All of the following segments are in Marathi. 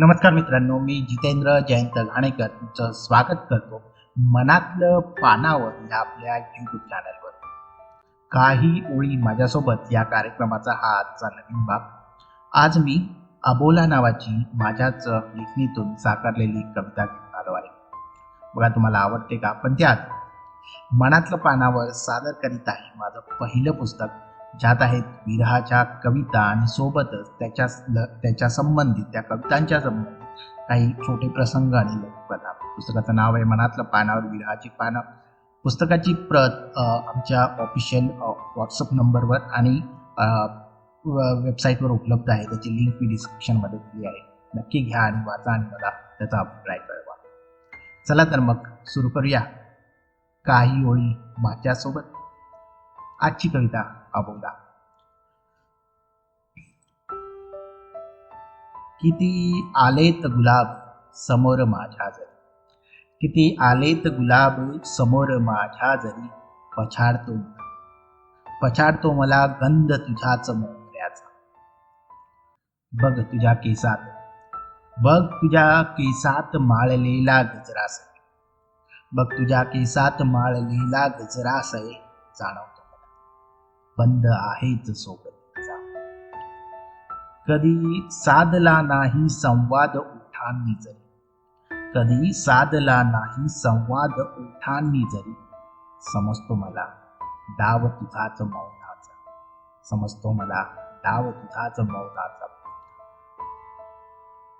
नमस्कार मित्रांनो मी जितेंद्र जयंत घाणेकर तुमचं स्वागत करतो मनातलं पानावर या आपल्या यूट्यूब चॅनलवर काही ओळी माझ्यासोबत या कार्यक्रमाचा हा आजचा नवीन भाग. आज मी अबोला नावाची माझ्याच लेखणीतून साकारलेली कविता घेऊन आलो आहे. बघा तुम्हाला आवडते का? पण त्यात मनातलं पानावर सादर करीत आहे माझं पहिलं पुस्तक ज्यात आहेत विरहाच्या कविता आणि सोबतच त्याच्या त्याच्या संबंधित त्या कवितांच्या संबंधित काही छोटे प्रसंग आणि लघुकथा पुस्तकाचं नाव आहे मनातलं पानावर विरहाची पानं. पुस्तकाची प्रत आमच्या ऑफिशियल व्हॉट्सअप नंबरवर आणि व- वेबसाईटवर उपलब्ध आहे. त्याची लिंक मी डिस्क्रिप्शनमध्ये दिली आहे. नक्की घ्या आणि वाचा आणि मला त्याचा अभिप्राय कळवा. चला तर मग सुरू करूया. काही ओळी माझ्यासोबत. आजची कविता अबोला किती आलेत गुलाब समोर माझ्या जरी. किती आलेत गुलाब समोर माझ्या जरी. पछाडतो पछाडतो मला गंध तुझ्याच मोगऱ्याचा बघ तुझ्या केसात. बघ तुझ्या केसात माळलेला गजरास बघ तुझ्या केसात माळलेला गजरास जाणव. बंद आहेच सोबत कधी साधला नाही संवाद उठांनी जरी. कधी साधला नाही संवाद उठांनी जरी. समजतो मला डाव तुझाच मौनाचा. समजतो मला डाव तुझाच मौनाचा.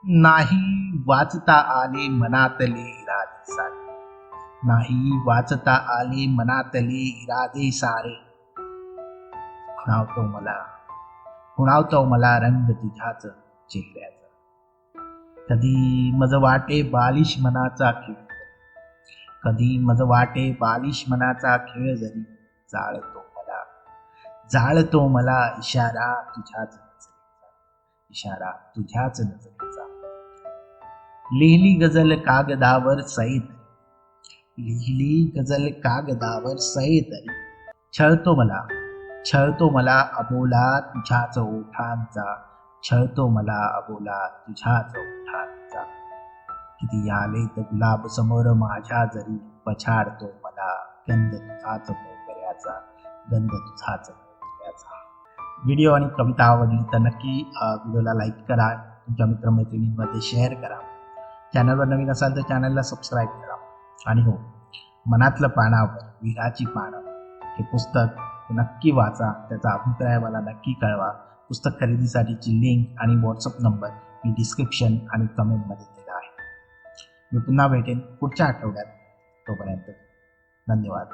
नाही वाचता आले मनातले इरादे सारे. नाही वाचता आले मनातले इरादे सारे. खुणावतो मला खुणावतो मला रंग तुझ्याच चेहऱ्याचा कधी मज वाटे बालिश मनाचा खेळ कधी मज वाटे बालिश मनाचा खेळ जरी जाळतो मला जाळतो मला इशारा तुझ्याच इशारा तुझ्याच नजरेचा लिहिली गजल कागदावर सैत लिहिली गजल कागदावर सये छळतो मला छळतो मला अबोला तुझ्याच ओठांचा छळतो मला अबोला तुझ्याच ओठांचा किती आले तर गुलाब समोर माझ्या जरी पछाडतो मला गंध तुझाच मोगऱ्याचा गंध तुझाच मोगऱ्याचा. व्हिडिओ आणि कविता आवडली तर नक्की व्हिडिओला लाईक करा तुमच्या मित्रमैत्रिणींमध्ये शेअर करा. चॅनलवर नवीन असाल तर चॅनलला सबस्क्राईब करा. आणि हो मनातलं पानावर विराची पानं हे पुस्तक नक्की वाचा त्याचा अभिप्राय मला नक्की कळवा. पुस्तक खरेदीसाठीची लिंक आणि व्हॉट्सअप नंबर मी डिस्क्रिप्शन आणि कमेंटमध्ये दिला आहे. मी पुन्हा भेटेन पुढच्या आठवड्यात. तोपर्यंत धन्यवाद.